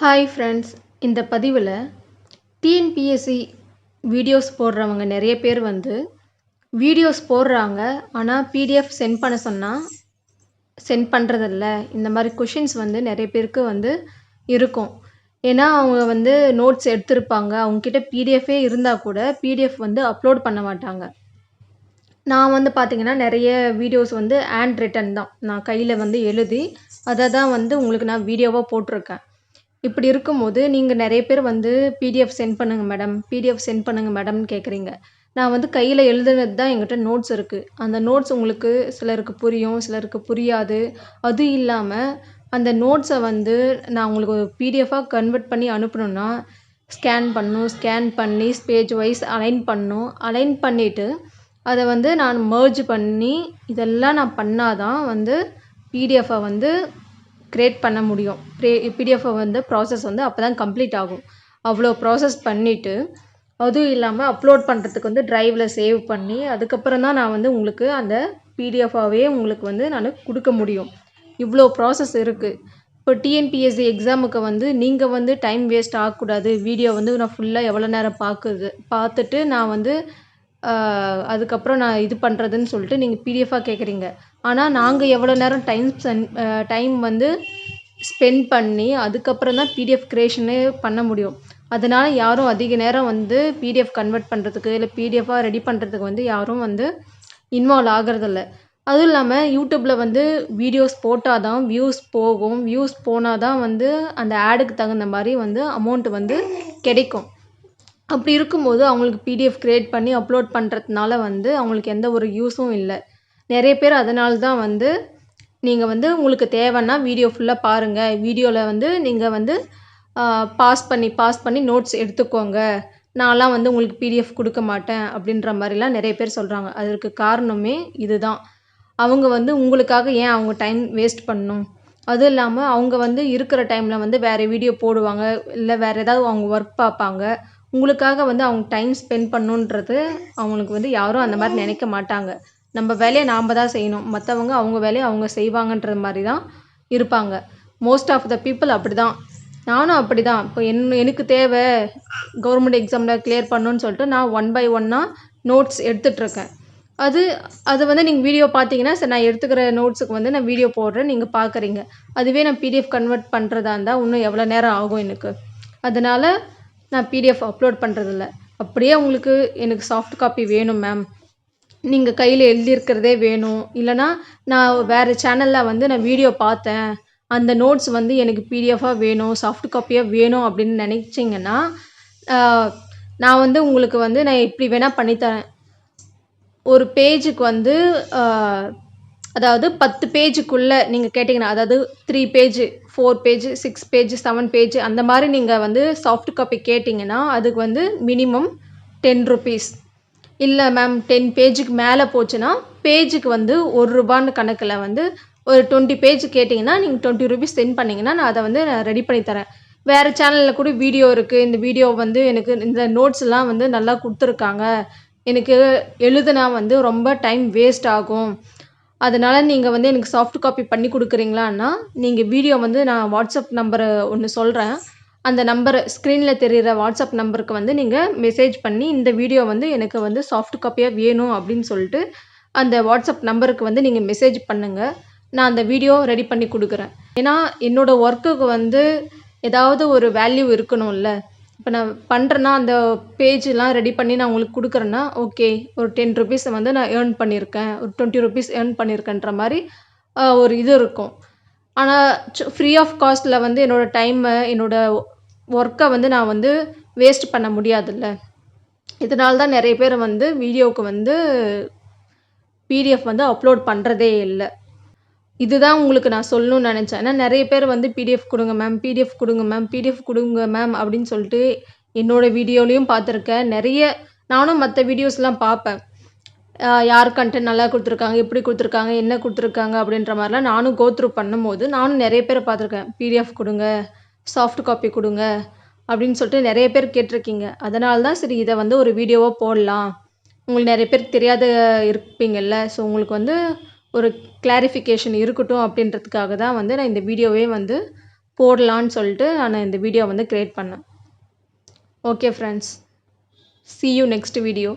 Hi friends இந்த பதிவில் TNPSC videos போடுறவங்க நிறைய பேர் வந்து வீடியோஸ் போடுறாங்க. ஆனால் பிடிஎஃப் சென்ட் பண்ண சொன்னால் சென்ட் பண்ணுறதில்ல இந்த மாதிரி கொஷின்ஸ் வந்து நிறைய பேருக்கு வந்து இருக்கும். ஏன்னா அவங்க வந்து நோட்ஸ் எடுத்திருப்பாங்க. அவங்கக்கிட்ட பிடிஎஃபே இருந்தால் கூட பிடிஎஃப் வந்து அப்லோட் பண்ண மாட்டாங்க. நான் வந்து பார்த்தீங்கன்னா நிறைய வீடியோஸ் வந்து ஹேண்ட் ரிட்டன் தான். நான் கையில் வந்து எழுதி அதை தான் வந்து உங்களுக்கு நான் வீடியோவாக போட்டிருக்கேன். இப்படி இருக்கும்போது நீங்கள் நிறைய பேர் வந்து பிடிஎஃப் சென்ட் பண்ணுங்கள் madam P D F send பண்ணுங்கள் மேடம்னு கேட்குறீங்க நான் வந்து கையில் எழுதுனது தான் என்கிட்ட நோட்ஸ் இருக்குது அந்த நோட்ஸ் உங்களுக்கு சிலருக்கு புரியும் சிலருக்கு புரியாது. அது இல்லாமல் அந்த நோட்ஸை வந்து நான் உங்களுக்கு ஒரு பிடிஎஃபாக கன்வெர்ட் பண்ணி அனுப்பணுன்னா ஸ்கேன் பண்ணணும் ஸ்கேன் பண்ணி பேஜ் வைஸ் அலைன் பண்ணணும் அலைன் பண்ணிவிட்டு அதை வந்து நான் மர்ஜ் பண்ணி இதெல்லாம் நான் பண்ணால் தான் வந்து பிடிஎஃப்பை வந்து க்ரியேட் பண்ண முடியும். ப்ரே பிடிஎஃப்பை வந்து ப்ராசஸ் வந்து அப்போ தான் கம்ப்ளீட் ஆகும். அவ்வளோ ப்ராசஸ் பண்ணிவிட்டு அதுவும் இல்லாமல் அப்லோட் பண்ணுறதுக்கு வந்து ட்ரைவில் சேவ் பண்ணி அதுக்கப்புறம் தான் நான் வந்து உங்களுக்கு அந்த பிடிஎஃபாகவே உங்களுக்கு வந்து நான் கொடுக்க முடியும். இவ்வளோ ப்ராசஸ் இருக்குது இப்போ டிஎன்பிஎஸ்சி எக்ஸாமுக்கு வந்து நீங்கள் வந்து டைம் வேஸ்ட் ஆகக்கூடாது. வீடியோ வந்து நான் ஃபுல்லாக எவ்வளோ நேரம் பார்க்குது பார்த்துட்டு நான் வந்து அதுக்கப்புறம் நான் இது பண்ணுறதுன்னு சொல்லிட்டு நீங்கள் பிடிஎஃபாக கேட்குறீங்க ஆனால் நாங்கள் எவ்வளோ நேரம் டைம் சென் டைம் வந்து ஸ்பெண்ட் பண்ணி அதுக்கப்புறம் தான் பிடிஎஃப் க்ரியேஷனே பண்ண முடியும். அதனால் யாரும் அதிக நேரம் வந்து பிடிஎஃப் கன்வெர்ட் பண்ணுறதுக்கு இல்லை பிடிஎஃபாக ரெடி பண்ணுறதுக்கு வந்து யாரும் வந்து இன்வால்வ் ஆகிறதில்ல. அதுவும் இல்லாமல் யூடியூப்பில் வந்து வீடியோஸ் போட்டால் தான் வியூஸ் போகும். வியூஸ் போனால் தான் வந்து அந்த ஆடுக்கு தகுந்த மாதிரி வந்து அமௌண்ட் வந்து கிடைக்கும். அப்படி இருக்கும்போது அவங்களுக்கு பிடிஎஃப் க்ரியேட் பண்ணி அப்லோட் பண்ணுறதுனால வந்து அவங்களுக்கு எந்த ஒரு யூஸும் இல்லை. நிறைய பேர் அதனால தான் வந்து நீங்கள் வந்து உங்களுக்கு தேவைன்னா வீடியோ ஃபுல்லாக பாருங்கள் வீடியோவில் வந்து நீங்கள் வந்து பாஸ் பண்ணி பாஸ் பண்ணி நோட்ஸ் எடுத்துக்கோங்க. நான்லாம் வந்து உங்களுக்கு பிடிஎஃப் கொடுக்க மாட்டேன் அப்படின்ற மாதிரிலாம் நிறைய பேர் சொல்கிறாங்க அதற்கு காரணமே இதுதான். அவங்க வந்து உங்களுக்காக ஏன் அவங்க டைம் வேஸ்ட் பண்ணணும்? அதுவும் இல்லாமல் அவங்க வந்து இருக்கிற டைமில் வந்து வேறு வீடியோ போடுவாங்க. இல்லை வேறு ஏதாவது அவங்க ஒர்க் பார்ப்பாங்க. உங்களுக்காக வந்து அவங்க டைம் ஸ்பெண்ட் பண்ணுன்றது அவங்களுக்கு வந்து யாரும் அந்த மாதிரி நினைக்க மாட்டாங்க. நம்ம வேலையை நாம் தான் செய்யணும். மற்றவங்க அவங்க வேலையை அவங்க செய்வாங்கன்ற மாதிரி தான் இருப்பாங்க. மோஸ்ட் ஆஃப் த பீப்புள் அப்படி தான் நானும் அப்படி தான் இப்போ என் எனக்கு தேவை கவர்மெண்ட் எக்ஸாமில் கிளியர் பண்ணணுன்னு சொல்லிட்டு நான் ஒன் பை ஒன்னாக நோட்ஸ் எடுத்துகிட்ருக்கேன் அது அது வந்து நீங்கள் வீடியோ பார்த்தீங்கன்னா சரி நான் எடுத்துக்கிற நோட்ஸுக்கு வந்து நான் வீடியோ போடுறேன் நீங்கள் பார்க்குறீங்க. அதுவே நான் பிடிஎஃப் கன்வெர்ட் பண்ணுறதா இருந்தால் இன்னும் எவ்வளோ நேரம் ஆகும் எனக்கு. அதனால் நான் பிடிஎஃப் அப்லோட் பண்ணுறதில்ல அப்படியே உங்களுக்கு எனக்கு சாஃப்ட் காப்பி வேணும் மேம் நீங்கள் கையில் எழுதியிருக்கிறதே வேணும். இல்லைனா நான் வேறு சேனலில் வந்து நான் வீடியோ பார்த்தேன். அந்த நோட்ஸ் வந்து எனக்கு பிடிஎஃபாக வேணும் சாஃப்ட் காப்பியாக வேணும் அப்படின்னு நினச்சிங்கன்னா நான் வந்து உங்களுக்கு வந்து நான் எப்படி வேணால் பண்ணித்தரேன். ஒரு பேஜுக்கு வந்து அதாவது பத்து பேஜுக்குள்ளே நீங்கள் கேட்டிங்கன்னா அதாவது three page four page six page seven page அந்த மாதிரி நீங்கள் வந்து சாஃப்ட் காப்பி கேட்டிங்கன்னா அதுக்கு வந்து மினிமம் டென் ருபீஸ் இல்லை மேம் டென் பேஜுக்கு மேலே போச்சுன்னா பேஜுக்கு வந்து ஒரு ரூபான்னு கணக்கில் வந்து ஒரு டுவெண்ட்டி பேஜ் கேட்டிங்கன்னா நீங்கள் டுவெண்ட்டி ருபீஸ் சென்ட் பண்ணிங்கன்னா நான் அதை வந்து நான் ரெடி பண்ணி தரேன். வேறு சேனலில் கூட வீடியோ இருக்குது இந்த வீடியோ வந்து எனக்கு இந்த நோட்ஸ்லாம் வந்து நல்லா கொடுத்துருக்காங்க. எனக்கு எழுதுனா வந்து ரொம்ப டைம் வேஸ்ட் ஆகும். அதனால் நீங்கள் வந்து எனக்கு சாஃப்ட் காப்பி பண்ணி கொடுக்குறீங்களான்னா நீங்கள் வீடியோ வந்து நான் வாட்ஸ்அப் நம்பரை ஒன்று சொல்கிறேன் அந்த நம்பரை ஸ்க்ரீனில் தெரிகிற வாட்ஸ்அப் நம்பருக்கு வந்து நீங்கள் மெசேஜ் பண்ணி இந்த வீடியோ வந்து எனக்கு வந்து சாஃப்ட் காப்பியாக வேணும் அப்படின்னு சொல்லிட்டு அந்த வாட்ஸ்அப் நம்பருக்கு வந்து நீங்கள் மெசேஜ் பண்ணுங்கள் நான் அந்த வீடியோ ரெடி பண்ணி கொடுக்குறேன். ஏன்னா என்னோடய ஒர்க்குக்கு வந்து ஏதாவது ஒரு வேல்யூ இருக்கணும்ல. இப்போ நான் பண்ணுறேன்னா அந்த பேஜெலாம் ரெடி பண்ணி நான் உங்களுக்கு கொடுக்குறேன்னா ஓகே ஒரு டென் ருபீஸை வந்து நான் ஏர்ன் பண்ணியிருக்கேன் ஒரு டுவெண்ட்டி ருபீஸ் ஏர்ன் பண்ணியிருக்கேன்ற மாதிரி ஒரு இது இருக்கும். ஆனால் ஃப்ரீ ஆஃப் காஸ்ட்டில் வந்து என்னோடய டைமை என்னோடய ஒர்க்கை வந்து நான் வந்து வேஸ்ட் பண்ண முடியாதுல்ல. இதனால தான் நிறைய பேர் வந்து வீடியோவுக்கு வந்து பிடிஎஃப் வந்து அப்லோட் பண்ணுறதே இல்லை. இதுதான் உங்களுக்கு நான் சொல்லணும்னு நினச்சேன். ஏன்னா நிறைய பேர் வந்து பிடிஎஃப் கொடுங்க மேம் பிடிஎஃப் கொடுங்க மேம் பிடிஎஃப் கொடுங்க மேம் அப்படின்னு சொல்லிட்டு என்னோடய வீடியோலையும் பார்த்துருக்கேன். நிறைய நானும் மற்ற வீடியோஸ்லாம் பார்ப்பேன். யார் கண்டென்ட் நல்லா கொடுத்துருக்காங்க எப்படி கொடுத்துருக்காங்க என்ன கொடுத்துருக்காங்க அப்படின்ற மாதிரிலாம் நானும் கோத்ரூ பண்ணும்போது நானும் நிறைய பேரை பார்த்துருக்கேன். பிடிஎஃப் கொடுங்க சாஃப்ட் காப்பி கொடுங்க அப்படின்னு சொல்லிட்டு நிறைய பேர் கேட்டிருக்கீங்க. அதனால தான் சரி இதை வந்து ஒரு வீடியோவாக போடலாம். உங்களுக்கு நிறைய பேருக்கு தெரியாத இருப்பீங்கள்ல ஸோ உங்களுக்கு வந்து ஒரு கிளாரிஃபிகேஷன் இருக்கட்டும் அப்படின்றதுக்காக தான் வந்து நான் இந்த வீடியோவே வந்து போடலான்னு சொல்லிட்டு நான் இந்த வீடியோ வந்து க்ரியேட் பண்ணேன். Okay friends see you next video